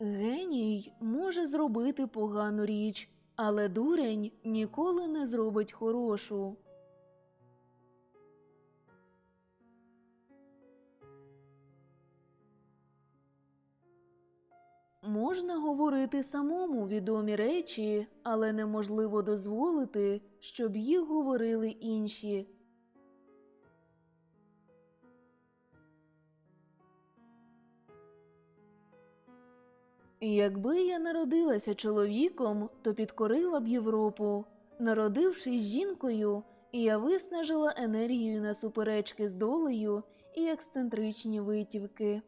Геній може зробити погану річ, але дурень ніколи не зробить хорошу. Можна говорити самому відомі речі, але неможливо дозволити, щоб їх говорили інші. Якби я народилася чоловіком, то підкорила б Європу. Народившись жінкою, я виснажила енергію на суперечки з долею і ексцентричні витівки.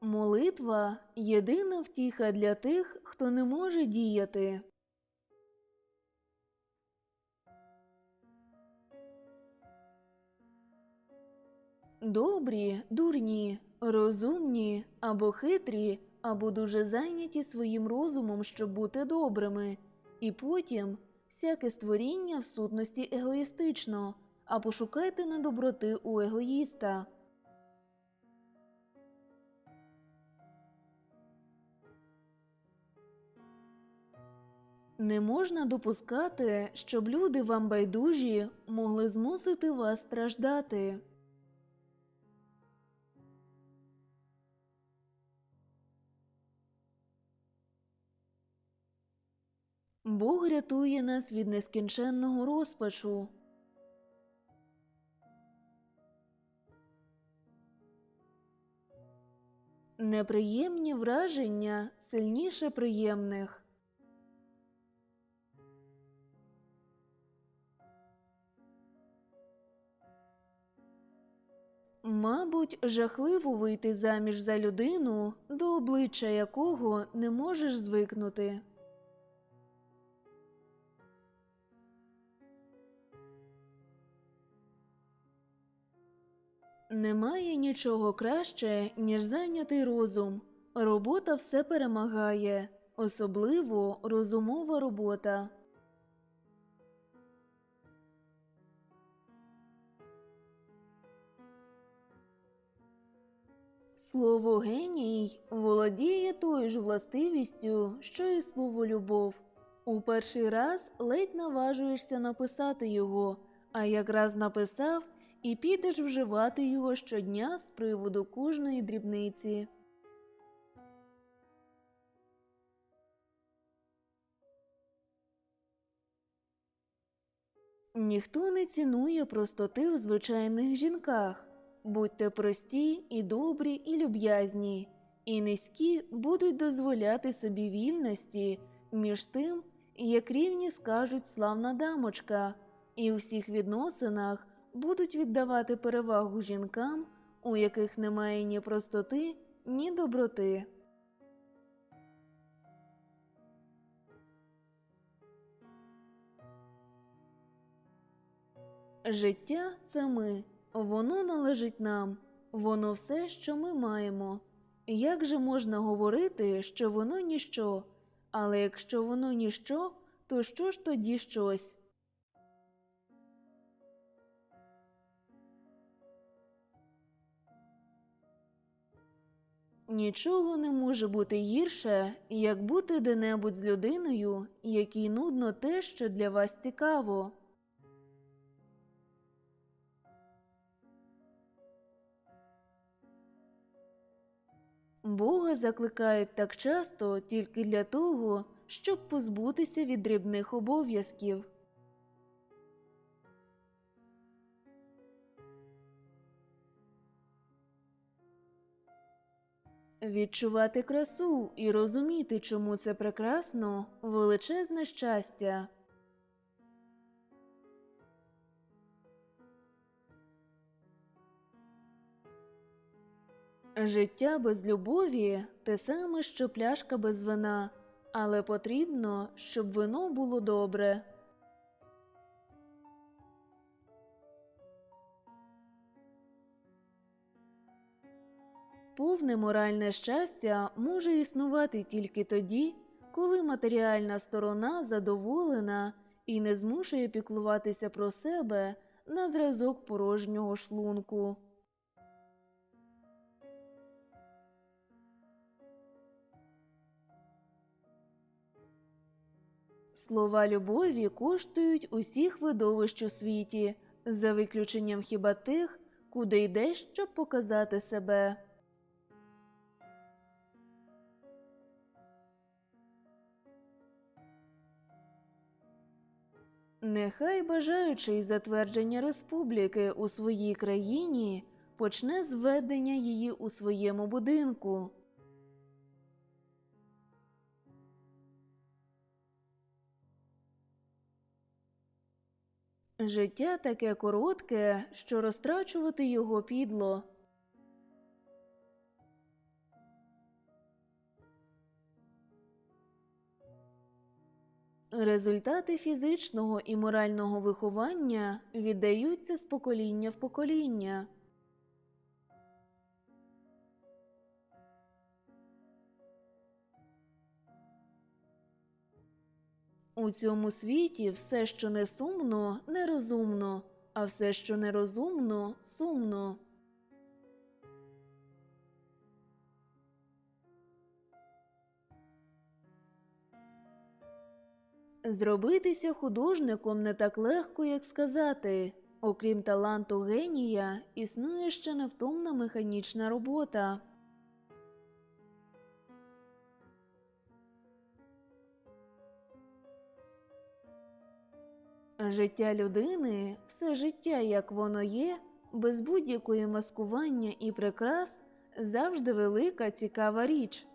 Молитва єдина втіха для тих, хто не може діяти. Добрі, дурні, розумні або хитрі, або дуже зайняті своїм розумом, щоб бути добрими, і потім всяке створіння в сутності егоїстично, а пошукайте недоброти у егоїста. Не можна допускати, щоб люди вам байдужі могли змусити вас страждати. Бог рятує нас від нескінченного розпачу. Неприємні враження сильніше приємних. Мабуть, жахливо вийти заміж за людину, до обличчя якого не можеш звикнути. Немає нічого краще, ніж зайнятий розум. Робота все перемагає, особливо розумова робота. Слово геній володіє тою ж властивістю, що і слово любов. У перший раз ледь наважуєшся написати його, а якраз написав і підеш вживати його щодня з приводу кожної дрібниці. Ніхто не цінує простоти в звичайних жінках. Будьте прості і добрі, і люб'язні, і низькі будуть дозволяти собі вільності між тим, як рівні скажуть славна дамочка, і у всіх відносинах будуть віддавати перевагу жінкам, у яких немає ні простоти, ні доброти. Життя це ми, воно належить нам, воно все, що ми маємо. Як же можна говорити, що воно ніщо, але якщо воно ніщо, то що ж тоді щось? Нічого не може бути гірше, як бути де-небудь з людиною, якій нудно те, що для вас цікаво. Бога закликають так часто тільки для того, щоб позбутися від дрібних обов'язків. Відчувати красу і розуміти, чому це прекрасно величезне щастя. Життя без любові те саме, що пляшка без вина, але потрібно, щоб вино було добре. Повне моральне щастя може існувати тільки тоді, коли матеріальна сторона задоволена і не змушує піклуватися про себе на зразок порожнього шлунку. Слова любові коштують усіх видовищ у світі, за виключенням хіба тих, куди йдеш, щоб показати себе. Нехай бажаючий затвердження республіки у своїй країні почне з введення її у своєму будинку. Життя таке коротке, що розтрачувати його підло. Результати фізичного і морального виховання віддаються з покоління в покоління. У цьому світі все, що не сумно, нерозумно, а все, що нерозумно, сумно. Зробитися художником не так легко, як сказати. Окрім таланту генія, існує ще невтомна механічна робота. Життя людини, все життя, як воно є, без будь-якої маскування і прикрас, завжди велика цікава річ.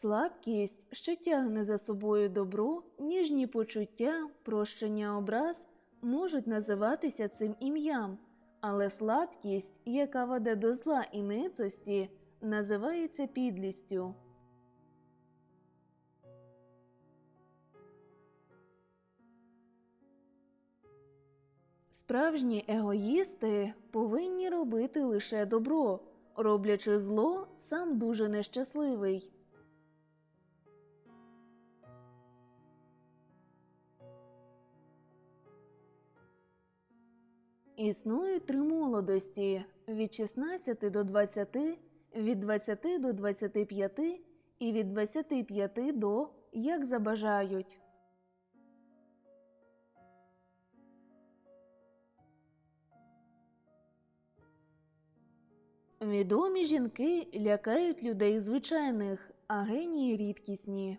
Слабкість, що тягне за собою добро, ніжні почуття, прощення образ можуть називатися цим ім'ям, але слабкість, яка веде до зла і ницості, називається підлістю. Справжні егоїсти повинні робити лише добро, роблячи зло, сам дуже нещасливий. Існують три молодості від 16 до 20, від 20 до 25 і від 25 до як забажають. Відомі жінки лякають людей звичайних, а генії рідкісні.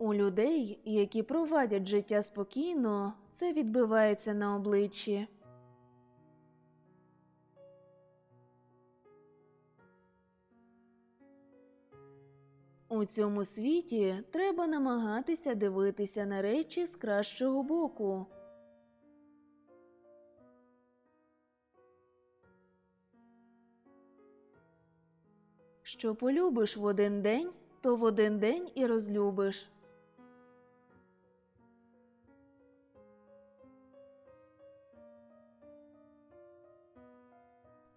У людей, які провадять життя спокійно, це відбивається на обличчі. У цьому світі треба намагатися дивитися на речі з кращого боку. Що полюбиш в один день, то в один день і розлюбиш.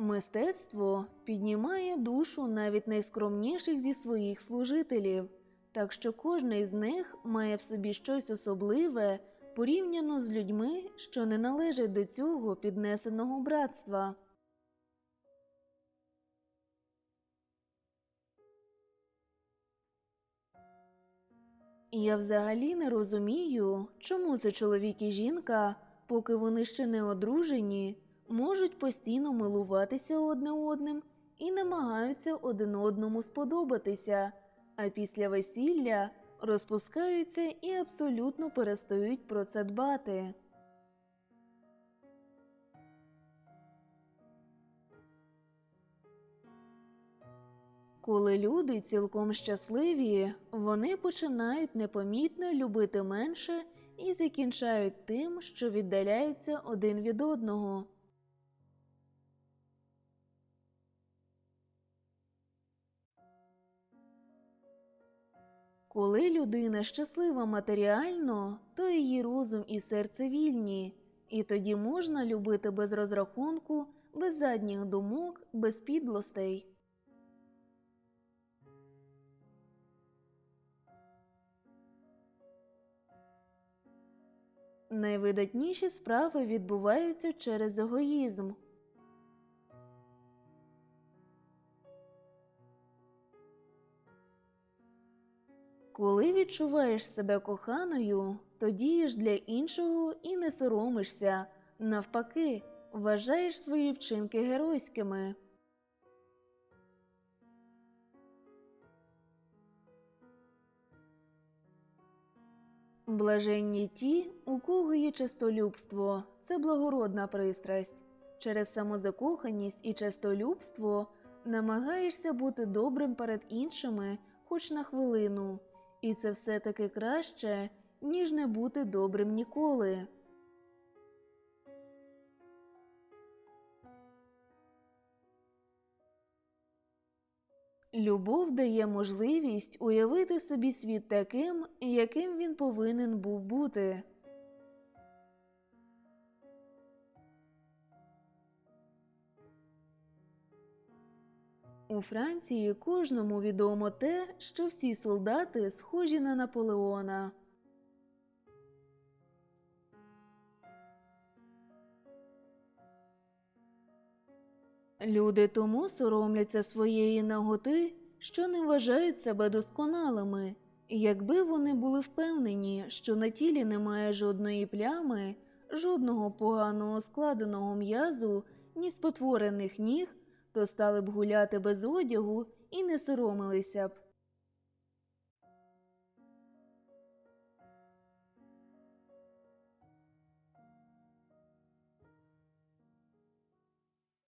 Мистецтво піднімає душу навіть найскромніших зі своїх служителів, так що кожний з них має в собі щось особливе порівняно з людьми, що не належать до цього піднесеного братства. Я взагалі не розумію, чому це чоловік і жінка, поки вони ще не одружені, можуть постійно милуватися одне одним і намагаються один одному сподобатися, а після весілля розпускаються і абсолютно перестають про це дбати. Коли люди цілком щасливі, вони починають непомітно любити менше і закінчають тим, що віддаляються один від одного. Коли людина щаслива матеріально, то її розум і серце вільні, І тоді можна любити без розрахунку, без задніх думок, без підлостей. Найвидатніші справи відбуваються через егоїзм. Коли відчуваєш себе коханою, то дієш для іншого і не соромишся. Навпаки, вважаєш свої вчинки геройськими. Блаженні ті, у кого є честолюбство, це благородна пристрасть. Через самозакоханість і честолюбство намагаєшся бути добрим перед іншими хоч на хвилину, і це все таки краще, ніж не бути добрим ніколи. Любов дає можливість уявити собі світ таким, яким він повинен був бути. У Франції кожному відомо те, що всі солдати схожі на Наполеона. Люди тому соромляться своєї наготи, що не вважають себе досконалими. Якби вони були впевнені, що на тілі немає жодної плями, жодного поганого складеного м'язу, ні спотворених ніг, то стали б гуляти без одягу і не соромилися б.